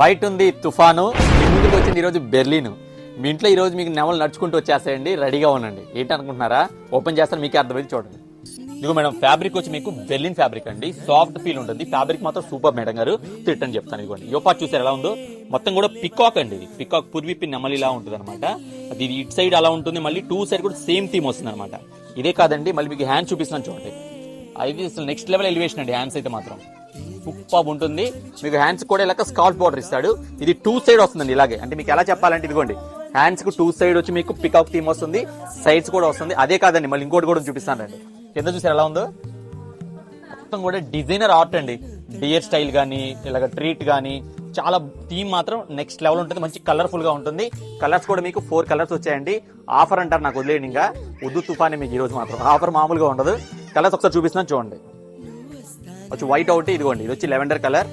బయట ఉంది తుఫాను. మీ ముందుకు వచ్చింది ఈరోజు బెర్లిన్. మీ ఇంట్లో ఈరోజు మీకు నెమలు నడుచుకుంటూ వచ్చేస్తాయండి రెడీగా ఉండండి. ఏంటి అనుకుంటున్నారా ఓపెన్ చేస్తాను మీకే అర్థమైంది చూడండి. ఇదిగో మేడం ఫ్యాబ్రిక్ వచ్చి మీకు బెర్లిన్ ఫ్యాబ్రిక్ అండి. సాఫ్ట్ ఫీల్ ఉంటుంది. ఫ్యాబ్రిక్ మాత్రం సూపర్ మేడం గారు. తిట్టని చెప్తాను ఇదిగోండి. యోపా చూసారు ఎలా ఉందో? మొత్తం కూడా పికాక్ అండి ఇది. పికాక్ పూర్వీపి నెమలి ఇలా ఉంటుంది అనమాట అది ఇటు సైడ్ అలా ఉంటుంది మళ్ళీ టూ సైడ్ కూడా సేమ్ థీమ్ వస్తుంది అనమాట ఇదే కాదండి మళ్ళీ మీకు హ్యాండ్ చూపిస్తున్నాను చూడండి. అది అసలు నెక్స్ట్ లెవెల్ ఎలివేషన్ అండి హ్యాండ్స్ అయితే మాత్రం. సూపర్ ఉంటుంది. మీకు హ్యాండ్స్ కూడా ఇలాగ స్కాల్ప్ బార్డర్ ఇస్తాడు. ఇది టూ సైడ్ వస్తుందండి ఇలాగే. అంటే మీకు ఎలా చెప్పాలంటే ఇదిగోండి. హ్యాండ్స్కు టూ సైడ్ వచ్చి మీకు పికాక్ థీమ్ వస్తుంది. సైడ్స్ కూడా వస్తుంది. అదే కాదండి మళ్ళీ ఇంకోటి కూడా చూపిస్తానండి కింద చూసారు ఎలా ఉందో? మొత్తం కూడా డిజైనర్ ఆర్ట్ అండి. డియర్ స్టైల్ గానీ ఇలాగ ట్రీట్ గానీ చాలా థీమ్ మాత్రం నెక్స్ట్ లెవెల్ ఉంటుంది. మంచి కలర్ఫుల్గా ఉంటుంది. కలర్స్ కూడా మీకు ఫోర్ కలర్స్ వచ్చాయండి. ఆఫర్ అంటారు నాకు వదిలేయండి ఇంకా. ఉద్దు తుఫానే మీకు ఈ రోజు మాత్రం. ఆఫర్ మామూలుగా ఉండదు. కలర్స్ ఒకసారి చూపిస్తున్నాను చూడండి. వచ్చి వైట్ ఒకటి ఇదిగోండి ఇది వచ్చి లెవెండర్ కలర్